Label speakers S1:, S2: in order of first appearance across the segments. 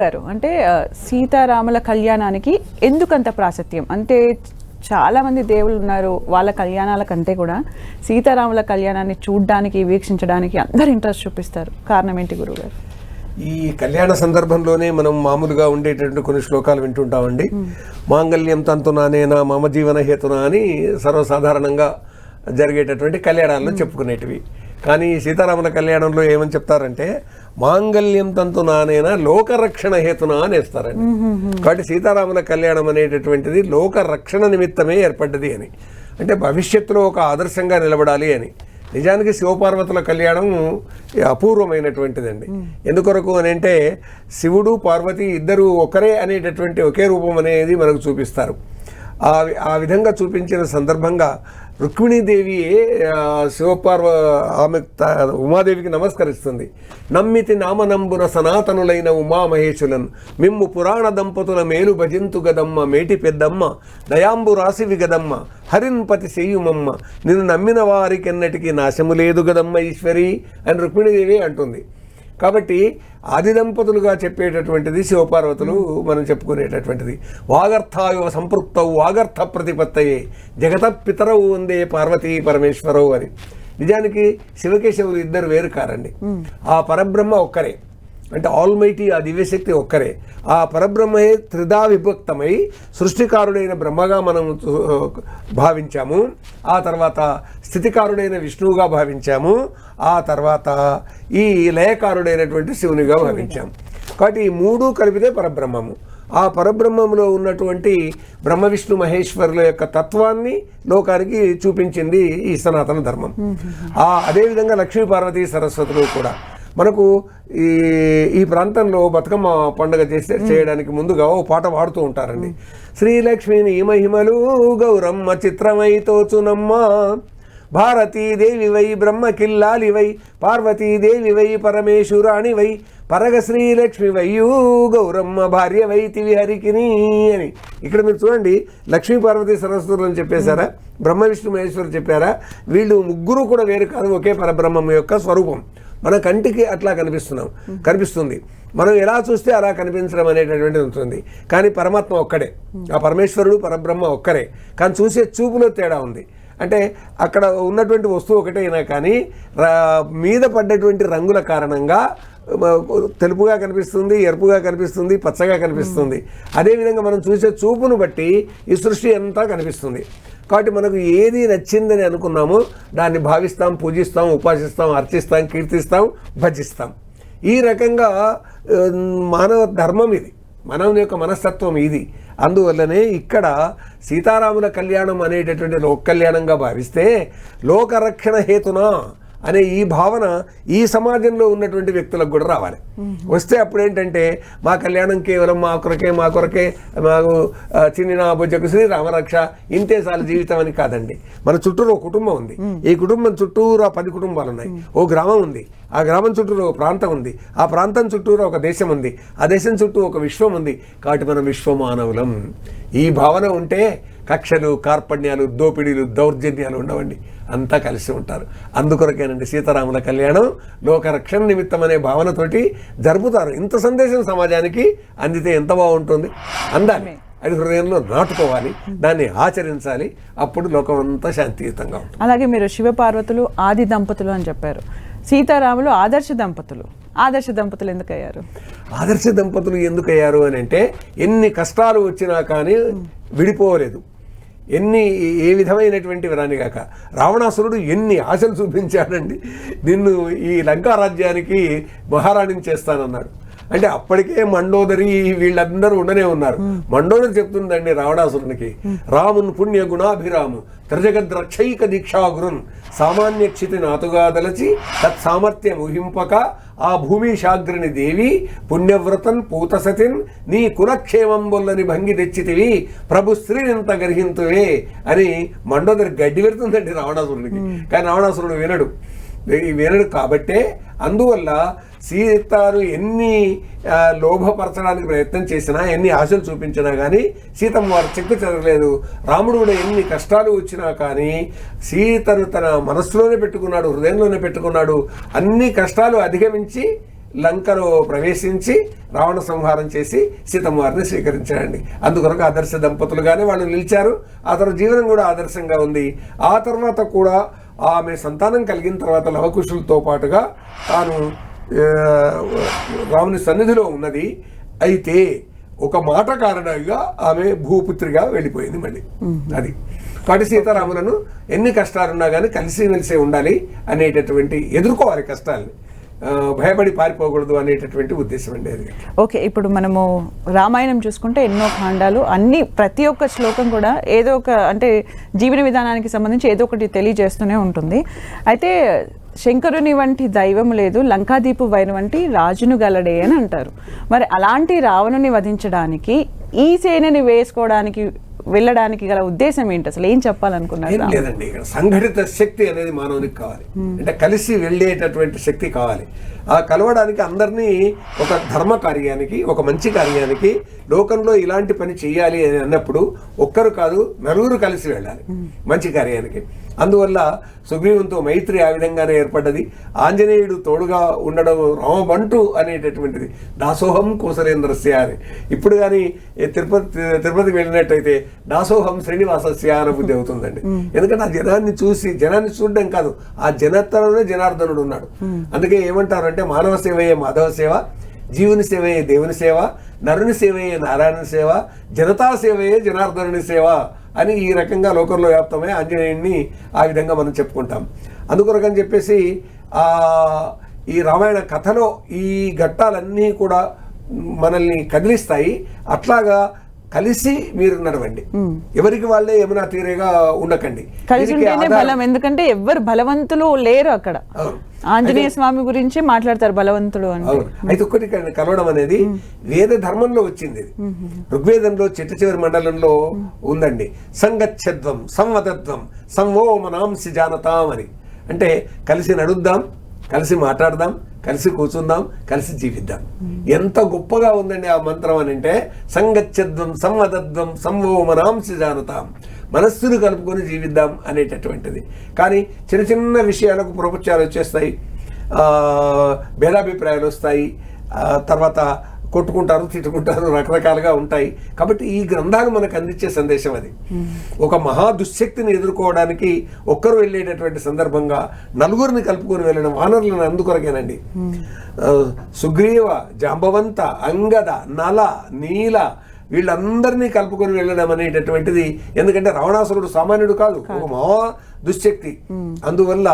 S1: గారు అంటే సీతారాముల కళ్యాణానికి ఎందుకంత ప్రాశస్త్యం? అంటే చాలా మంది దేవుళ్ళు ఉన్నారు వాళ్ళ కళ్యాణాల కంటే కూడా సీతారాముల కళ్యాణాన్ని చూడడానికి వీక్షించడానికి అందరు ఇంట్రెస్ట్ చూపిస్తారు. కారణం ఏంటి గురువుగారు?
S2: ఈ కళ్యాణ సందర్భంలోనే మనం మామూలుగా ఉండేటటువంటి కొన్ని శ్లోకాలు వింటుంటామండి. మాంగళ్యం తంతునానేనా మమ జీవన హేతున అని సర్వసాధారణంగా జరిగేటటువంటి కళ్యాణాల్లో చెప్పుకునేటివి. కానీ సీతారాముల కళ్యాణంలో ఏమని చెప్తారంటే మాంగళ్యం తంతునానేనా లోకరక్షణ హేతున అని వేస్తారండి కాబట్టి సీతారాముల కళ్యాణం అనేటటువంటిది లోకరక్షణ నిమిత్తమే ఏర్పడ్డది అని. అంటే భవిష్యత్తులో ఒక ఆదర్శంగా నిలబడాలి అని. నిజానికి శివపార్వతుల కళ్యాణం అపూర్వమైనటువంటిదండి. ఎందుకొరకు అని అంటే శివుడు పార్వతి ఇద్దరు ఒకరే అనేటటువంటి ఒకే రూపం అనేది మనకు చూపిస్తారు. ఆ వి- ఆ విధంగా చూపించిన సందర్భంగా రుక్మిణీదేవి శివపార్వ ఆమె ఉమాదేవికి నమస్కరిస్తుంది. నమ్మితి నామనంబున సనాతనులైన ఉమామహేశులన్ మిమ్ము పురాణ దంపతుల మేలు భజింతు గదమ్మ మేటి పెద్దమ్మ దయాంబు రాసివి గదమ్మ హరిన్పతి చేయుమమ్మ నిన్ను నమ్మిన వారికెన్నటికి నాశము లేదు గదమ్మ ఈశ్వరి అని రుక్మిణీదేవి అంటుంది. కాబట్టి ఆది దంపతులుగా చెప్పేటటువంటిది శివపార్వతులు మనం చెప్పుకునేటటువంటిది. వాగర్థాయో సంపృక్తవు వాగర్థ ప్రతిపత్తయే. జగత పితరవు వందే పార్వతీ పరమేశ్వరవు అని. నిజానికి శివకేశవులు ఇద్దరు వేరు కారండి. ఆ పరబ్రహ్మ ఒక్కరే. అంటే ఆల్మైటీ ఆ దివ్యశక్తి ఒక్కరే. ఆ పరబ్రహ్మయే త్రిధా విభక్తమై సృష్టికారుడైన బ్రహ్మగా మనం భావించాము. ఆ తర్వాత స్థితికారుడైన విష్ణువుగా భావించాము. ఆ తర్వాత ఈ లయకారుడైనటువంటి శివునిగా భావించాము. కాబట్టి ఈ మూడు కలిపితే పరబ్రహ్మము. ఆ పరబ్రహ్మంలో ఉన్నటువంటి బ్రహ్మ విష్ణు మహేశ్వరుల యొక్క తత్వాన్ని లోకానికి చూపించింది ఈ సనాతన ధర్మం. ఆ అదేవిధంగా లక్ష్మీ పార్వతీ సరస్వతులు కూడా. మనకు ఈ ఈ ప్రాంతంలో బతుకమ్మ పండుగ చేసే చేయడానికి ముందుగా ఓ పాట పాడుతూ ఉంటారండి. శ్రీలక్ష్మిని మహిమలు గౌరమ్మ చిత్రమై తోచునమ్మ. భారతీదేవి వై బ్రహ్మ కిల్లాలి వై పార్వతీదేవి వై పరమేశ్వరాణి వై పరగ శ్రీలక్ష్మి వయ్యూ గౌరమ్మ భార్య వైతివి హరికిని అని. ఇక్కడ మీరు చూడండి లక్ష్మీ పార్వతీ సరస్వతులు అని చెప్పేశారా బ్రహ్మ విష్ణు మహేశ్వరు చెప్పారా వీళ్ళు ముగ్గురు కూడా వేరు కాదు ఒకే పరబ్రహ్మం యొక్క స్వరూపం. మన కంటికి అట్లా కనిపిస్తున్నాం. కనిపిస్తుంది. మనం ఎలా చూస్తే అలా కనిపించడం అనేటటువంటిది ఉంటుంది. కానీ పరమాత్మ ఒక్కడే. ఆ పరమేశ్వరుడు పరబ్రహ్మ ఒక్కరే. కానీ చూసే చూపులో తేడా ఉంది. అంటే అక్కడ ఉన్నటువంటి వస్తువు ఒకటే అయినా కానీ మీద పడ్డటువంటి రంగుల కారణంగా తెలుపుగా కనిపిస్తుంది ఎరుపుగా కనిపిస్తుంది పచ్చగా కనిపిస్తుంది. అదేవిధంగా మనం చూసే చూపును బట్టి ఈ సృష్టి అంతా కనిపిస్తుంది. కాబట్టి మనకు ఏది నచ్చిందని అనుకున్నామో దాన్ని భావిస్తాం పూజిస్తాం ఉపాసిస్తాం అర్చిస్తాం కీర్తిస్తాం భజిస్తాం. ఈ రకంగా మానవ ధర్మం ఇది. మానవుని యొక్క మనస్తత్వం ఇది. అందువల్లనే ఇక్కడ సీతారాముల కళ్యాణం అనేటటువంటి లోక కళ్యాణంగా భావిస్తే లోకరక్షణ హేతున అనే ఈ భావన ఈ సమాజంలో ఉన్నటువంటి వ్యక్తులకు కూడా రావాలి. వస్తే అప్పుడు ఏంటంటే మా కళ్యాణం కేవలం మా కొరకే మా కొరకే మాకు చిన్ని నా బుజ్జకు శ్రీరామరక్ష ఇంతే చాలు జీవితం అని కాదండి. మన చుట్టూరు ఒక కుటుంబం ఉంది. ఈ కుటుంబం చుట్టూరు ఆ పది కుటుంబాలు ఉన్నాయి. ఓ గ్రామం ఉంది. ఆ గ్రామం చుట్టూరు ఒక ప్రాంతం ఉంది. ఆ ప్రాంతం చుట్టూరు ఒక దేశం ఉంది. ఆ దేశం చుట్టూ ఒక విశ్వం ఉంది. కాబట్టి మనం విశ్వమానవులం. ఈ భావన ఉంటే కక్షలు కార్పణ్యాలు దోపిడీలు దౌర్జన్యాలు ఉండవండి. అంతా కలిసి ఉంటారు. అందుకొరకేనండి సీతారాముల కళ్యాణం లోకరక్షణ నిమిత్తం అనే భావనతోటి జరుపుతారు. ఇంత సందేశం సమాజానికి అందితే ఎంత బాగుంటుంది? అందాలి. అది హృదయంలో నాటుకోవాలి. దాన్ని ఆచరించాలి. అప్పుడు లోకం అంతా శాంతియుతంగా ఉంటుంది.
S1: అలాగే మీరు శివపార్వతులు ఆది దంపతులు అని చెప్పారు. సీతారాములు ఆదర్శ దంపతులు. ఆదర్శ దంపతులు ఎందుకు అయ్యారు
S2: ఆదర్శ దంపతులు ఎందుకు అయ్యారు అని అంటే ఎన్ని కష్టాలు వచ్చినా కానీ విడిపోలేదు. ఎన్ని ఏ విధమైనటువంటి రానిగాక రావణాసురుడు ఎన్ని ఆశలు చూపించాడండి. నిన్ను ఈ లంకారాజ్యానికి మహారాణిని చేస్తానన్నాడు. అంటే అప్పటికే మండోదరి వీళ్ళందరూ ఉండనే ఉన్నారు. మండోదరి చెప్తుందండి రావణాసురునికి. రామున్ పుణ్య గుణాభిరాము త్రిజగద్రక్షైక దీక్షాగురున్ సామాన్య క్షితి నాతుగా దలచి తత్ సామర్థ్యం ఊహింపక ఆ భూమిశాగ్రిని దేవి పుణ్యవ్రతన్ పూతసతిన్ నీ కులక్షేమం వల్లని భంగి తెచ్చితివి ప్రభు స్త్రీనింత గర్హింతువే అని మండోదరి గడ్డి పెడుతుందండి రావణాసురునికి. కానీ రావణాసురుడు వినడు. ఈ వినడు కాబట్టే అందువల్ల సీతారు ఎన్ని లోభపరచడానికి ప్రయత్నం చేసినా ఎన్ని ఆశలు చూపించినా కానీ సీతమ్మ వారు చెక్కు చెదరలేదు. రాముడు కూడా ఎన్ని కష్టాలు వచ్చినా కానీ సీతను తన మనస్సులోనే పెట్టుకున్నాడు హృదయంలోనే పెట్టుకున్నాడు. అన్ని కష్టాలు అధిగమించి లంకలో ప్రవేశించి రావణ సంహారం చేసి సీతమ్మ వారిని స్వీకరించాడండి. అందుకొరకు ఆదర్శ దంపతులుగానే వాళ్ళు నిలిచారు. ఆ తర్వాత జీవనం కూడా ఆదర్శంగా ఉంది. ఆ తర్వాత కూడా ఆమె సంతానం కలిగిన తర్వాత లవకుశులతో పాటుగా తాను రాముని సన్నిధిలో ఉన్నది అయితే ఒక మాట కారణంగా ఆమె భూపుత్రిగా వెళ్ళిపోయింది మళ్ళీ. అది. కాబట్టి సీతారాములను ఎన్ని కష్టాలున్నా కానీ కలిసిమెలిసే ఉండాలి అనేటటువంటి ఎదుర్కోవాలి కష్టాలని. భయపడి పారిపోకూడదు అనేటటువంటి ఉద్దేశం అండి అది.
S1: ఓకే ఇప్పుడు మనము రామాయణం చూసుకుంటే ఎన్నో ఖాండాలు అన్ని ప్రతి ఒక్క శ్లోకం కూడా ఏదో ఒక అంటే జీవన విధానానికి సంబంధించి ఏదో ఒకటి తెలియజేస్తూనే ఉంటుంది. అయితే శంకరుని వంటి దైవం లేదు లంకాదీపు వైన వంటి రాజును గలడే అని అంటారు. మరి అలాంటి రావణుని వధించడానికి ఈ సేనని వేసుకోవడానికి వెళ్ళడానికి గల ఉద్దేశం ఏంటి? అసలు ఏం చెప్పాలనుకున్నారు
S2: లేదండి ఇక్కడ సంఘటిత శక్తి అనేది మానవునికి కావాలి. అంటే కలిసి వెళ్ళేటటువంటి శక్తి కావాలి. ఆ కలవడానికి అందరినీ ఒక ధర్మ కార్యానికి ఒక మంచి కార్యానికి లోకంలో ఇలాంటి పని చేయాలి అని అన్నప్పుడు ఒక్కరు కాదు నలుగురు కలిసి వెళ్ళాలి. మంచి కార్యానికి. అందువల్ల సుగ్రీవంతో మైత్రి ఆ విధంగానే ఏర్పడ్డది. ఆంజనేయుడు తోడుగా ఉండడం రామబంటు అనేటటువంటిది. దాసోహం కోసలేంద్రస్య అని. ఇప్పుడు కానీ తిరుపతి తిరుపతికి వెళ్ళినట్టయితే దాసోహం శ్రీనివాసస్య అనే బుద్ధి అవుతుందండి. ఎందుకంటే ఆ జనాన్ని చూసి జనాన్ని చూడడం కాదు ఆ జనతలోనే జనార్దనుడు ఉన్నాడు. అందుకే ఏమంటారు అంటే మానవ సేవయే మాధవ సేవ. జీవుని సేవయే దేవుని సేవ నరుని సేవయే నారాయణ సేవ జనతా సేవయే జనార్దనుని సేవ అని ఈ రకంగా లోకంలో వ్యాప్తమై ఆంజనేయుడిని ఆ విధంగా మనం చెప్పుకుంటాం. అందుకొరకని చెప్పేసి ఈ రామాయణ కథలో ఈ ఘట్టాలన్నీ కూడా మనల్ని కదిలిస్తాయి. అట్లాగా కలిసి మీరు నడవండి. ఎవరికి వాళ్ళే యమునా తీరేగా ఉండకండి.
S1: కలిసి ఉంటేనే బలం ఎందుకంటే ఎవ్వరు బలవంతులు లేరు అక్కడ. ఆంజనేయ స్వామి గురించి మాట్లాడతారు బలవంతుడు
S2: అవును. అయితే ఇక్కడ కలవడం అనేది వేద ధర్మంలో వచ్చింది ఋగ్వేదంలో చిట్ట చివరి మండలంలో ఉందండి. సంగచ్చద్వం సంవదత్వం సంవో మనాంసి జానతాం అని. అంటే కలిసి నడుద్దాం కలిసి మాట్లాడదాం కలిసి కూర్చుందాం కలిసి జీవిద్దాం. ఎంత గొప్పగా ఉందండి ఆ మంత్రం అని అంటే సంగచ్చద్వం సంవదత్వం సంవో మనాంసి జానతాం మనస్సును కలుపుకొని జీవిద్దాం అనేటటువంటిది. కానీ చిన్న చిన్న విషయాలకు ప్రపంచాలు వచ్చేస్తాయి. భేదాభిప్రాయాలు వస్తాయి. తర్వాత కొట్టుకుంటారు తిట్టుకుంటారు రకరకాలుగా ఉంటాయి. కాబట్టి ఈ గ్రంథాలు మనకు అందించే సందేశం అది. ఒక మహా దుశ్శక్తిని ఎదుర్కోవడానికి ఒక్కరు వెళ్ళేటటువంటి సందర్భంగా నలుగురిని కలుపుకొని వెళ్ళడం వానరులను అందుకొరకేనండి. ఆ, సుగ్రీవ జాంబవంత అంగద నల నీల వీళ్ళందరినీ కలుపుకొని వెళ్ళడం అనేటటువంటిది. ఎందుకంటే రావణాసురుడు సామాన్యుడు కాదు ఒక మహా దుశ్శక్తి. అందువల్ల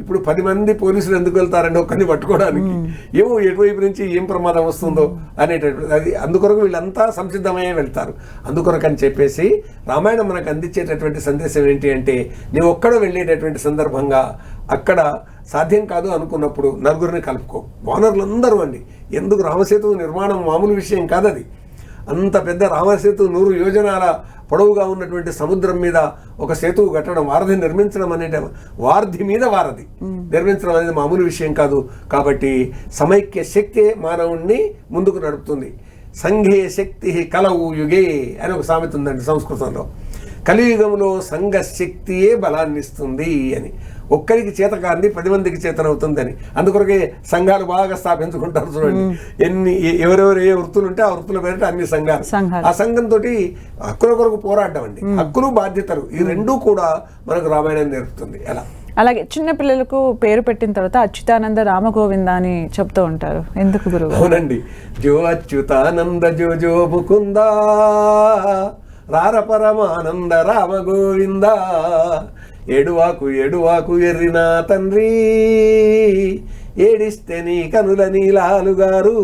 S2: ఇప్పుడు పది మంది పోలీసులు ఎందుకు వెళ్తారండి ఒక్కరిని పట్టుకోవడానికి? ఏమో ఎటువైపు నుంచి ఏం ప్రమాదం వస్తుందో అనేటటువంటి అది అందుకొరకు వీళ్ళంతా సంసిద్ధమయ్యే వెళ్తారు. అందుకొరకు అని చెప్పేసి రామాయణం మనకు అందించేటటువంటి సందేశం ఏంటి అంటే నీవు ఒక్కడ వెళ్ళేటటువంటి సందర్భంగా అక్కడ సాధ్యం కాదు అనుకున్నప్పుడు నలుగురిని కలుపుకో. వానరులందరూ అండి. ఎందుకు? రామసేతు నిర్మాణం మామూలు విషయం కాదు అది అంత పెద్ద రామసేతు నూరు యోజనాల పొడవుగా ఉన్నటువంటి సముద్రం మీద ఒక సేతువు కట్టడం వారధి నిర్మించడం అనే వారధి మీద వారధి. నిర్మించడం అనేది మామూలు విషయం కాదు. కాబట్టి సమైక్య శక్తే మానవుణ్ణి ముందుకు నడుపుతుంది. సంఘే శక్తి కలవు యుగే అని ఒక సామెత ఉందండి సంస్కృతంలో. కలియుగంలో సంఘ శక్తియే బలాన్ని ఇస్తుంది అని. ఒక్కరికి చేత కాంది పది మందికి చేతనవుతుందని. అందుకొరకే సంఘాలు బాగా స్థాపించుకుంటారు చూడండి. ఎన్ని ఎవరెవరు ఏ వృత్తులు ఉంటే ఆ వృత్తుల పేరిట అన్ని సంఘాలు.
S1: సంఘాలు.
S2: ఆ సంఘంతో హక్కుల కొరకు పోరాటం అండి హక్కులు బాధ్యతలు ఈ రెండూ కూడా మనకు రామాయణం నేర్పుతుంది. ఎలా?
S1: అలాగే చిన్న పిల్లలకు పేరు పెట్టిన తర్వాత అచ్యుతానంద రామగోవింద అని చెప్తూ ఉంటారు. ఎందుకు గురువు?
S2: అవునండి. జో అచ్యుతానంద జో జో ముకుందా రార పరమానంద రామ గోవింద ఏడువాకు ఏడువాకు ఎర్రిన తండ్రి. ఏడిస్తే నీ కనుల నీలాలు గారు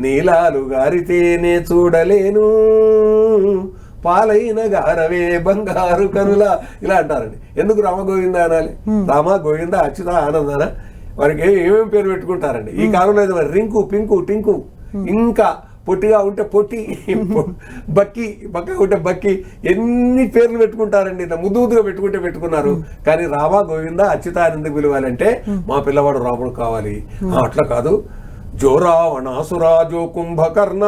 S2: నీలాలు గారితేనే చూడలేను. పాలైన గారవే బంగారు కనుల. ఇలా అంటారండి. ఎందుకు రామ గోవింద అనాలి? రామ గోవింద అచ్యుత ఆనందన? వారికి ఏమేమి పేరు పెట్టుకుంటారండి? ఈ కాలంలో రింకు పింకు టింకు ఇంకా పొట్టిగా ఉంటే పొట్టి బక్కి బక్కగా ఉంటే బక్కి ఎన్ని పేర్లు పెట్టుకుంటారండి. ఇంత ముద్దు ముద్దుగా పెట్టుకుంటే పెట్టుకున్నారు. కానీ రామ గోవింద అచ్యుత అని ఎందుకు పిలవాలంటే మా పిల్లవాడు రాముడు కావాలి. అట్లా కాదు. జో రావణాసురా జో కుంభకర్ణ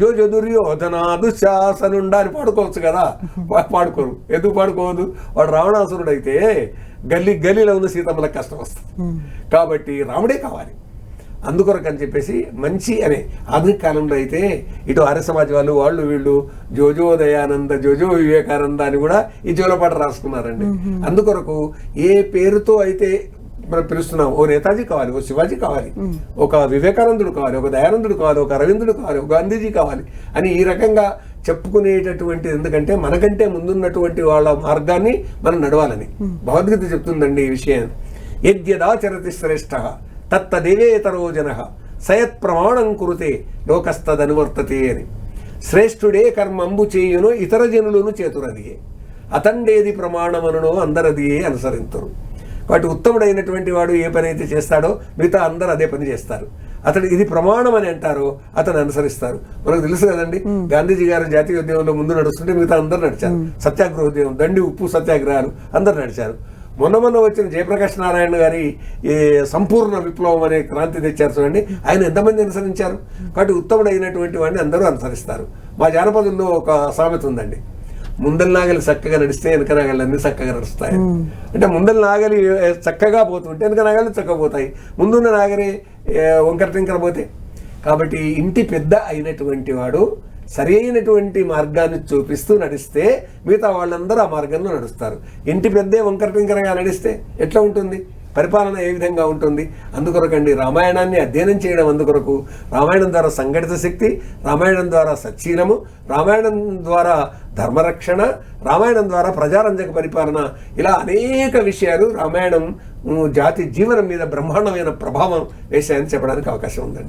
S2: జో జో దుర్యోధన దుశ్శాసనుండా అని పాడుకోవచ్చు కదా. పాడుకోరు. ఎందుకు పాడుకోవద్దు? వాడు రావణాసురుడు అయితే గల్లీ గల్లీలో ఉన్న సీతమ్మలకు కష్టం వస్తుంది. కాబట్టి రాముడే కావాలి. అందుకొరకు అని చెప్పేసి మంచి అనే ఆధునిక కాలంలో అయితే ఇటు ఆర్య సమాజ్ వాళ్ళు వాళ్ళు వీళ్ళు జోజో దయానంద జోజో వివేకానంద అని కూడా ఈ జోలపాట రాసుకున్నారండి. అందుకొరకు ఏ పేరుతో అయితే మనం పిలుస్తున్నాం ఓ నేతాజీ కావాలి ఓ శివాజీ కావాలి ఒక వివేకానందుడు కావాలి ఒక దయానందుడు కావాలి ఒక అరవిందుడు కావాలి ఒక గాంధీజీ కావాలి అని ఈ రకంగా చెప్పుకునేటటువంటి ఎందుకంటే మనకంటే ముందున్నటువంటి వాళ్ళ మార్గాన్ని మనం నడవాలని. భగవద్గీత చెప్తుందండి ఈ విషయం. యద్యదాచరతి శ్రేష్ఠ తత్తదేవేతరో జన సయత్ ప్రమాణం కురుతే లోకస్తదనువర్తతే అని. శ్రేష్ఠుడే కర్మంబు చేయును ఇతర జనులను చేతురదియే. అతండేది ప్రమాణమనునో అందరదియే అనుసరింతురు. కాబట్టి ఉత్తముడైనటువంటి వాడు ఏ పని అయితే చేస్తాడో మిగతా అందరూ అదే పని చేస్తారు. అతడు ఇది ప్రమాణం అని అంటారో అతను అనుసరిస్తారు. మనకు తెలుసు కదండి గాంధీజీ గారు జాతీయ ఉద్యమంలో ముందు నడుస్తుంటే మిగతా అందరూ నడిచారు. సత్యాగ్రహ ఉద్యమం దండి ఉప్పు సత్యాగ్రహాలు అందరూ నడిచారు. మొన్న మొన్న వచ్చిన జయప్రకాష్ నారాయణ గారి ఈ సంపూర్ణ విప్లవం అనే క్రాంతి తెచ్చారు చూడండి. ఆయన ఎంతమంది అనుసరించారు? కాబట్టి ఉత్తముడైనటువంటి వాడిని అందరూ అనుసరిస్తారు. మా జానపదంలో ఒక సామెత ఉందండి. ముందల నాగలి చక్కగా నడిస్తే వెనక నాగలి అన్ని చక్కగా నడుస్తాయి. అంటే ముందల నాగలి చక్కగా పోతుంటే వెనక నాగలి చక్కగా పోతాయి. ముందున్న నాగలి వంకర టింకర పోతే. కాబట్టి ఇంటి పెద్ద అయినటువంటి వాడు సరి అయినటువంటి మార్గాన్ని చూపిస్తూ నడిస్తే మిగతా వాళ్ళందరూ ఆ మార్గంలో నడుస్తారు. ఇంటి పెద్దే వంకర టింకరగా నడిస్తే ఎట్లా ఉంటుంది? పరిపాలన ఏ విధంగా ఉంటుంది? అందుకొరకండి రామాయణాన్ని అధ్యయనం చేయడం అందుకొరకు రామాయణం ద్వారా సంఘటిత శక్తి రామాయణం ద్వారా సచ్చీలము రామాయణం ద్వారా ధర్మరక్షణ రామాయణం ద్వారా ప్రజారంజక పరిపాలన ఇలా అనేక విషయాలు రామాయణం జాతి జీవనం మీద బ్రహ్మాండమైన ప్రభావం వేశాయని చెప్పడానికి అవకాశం ఉందండి.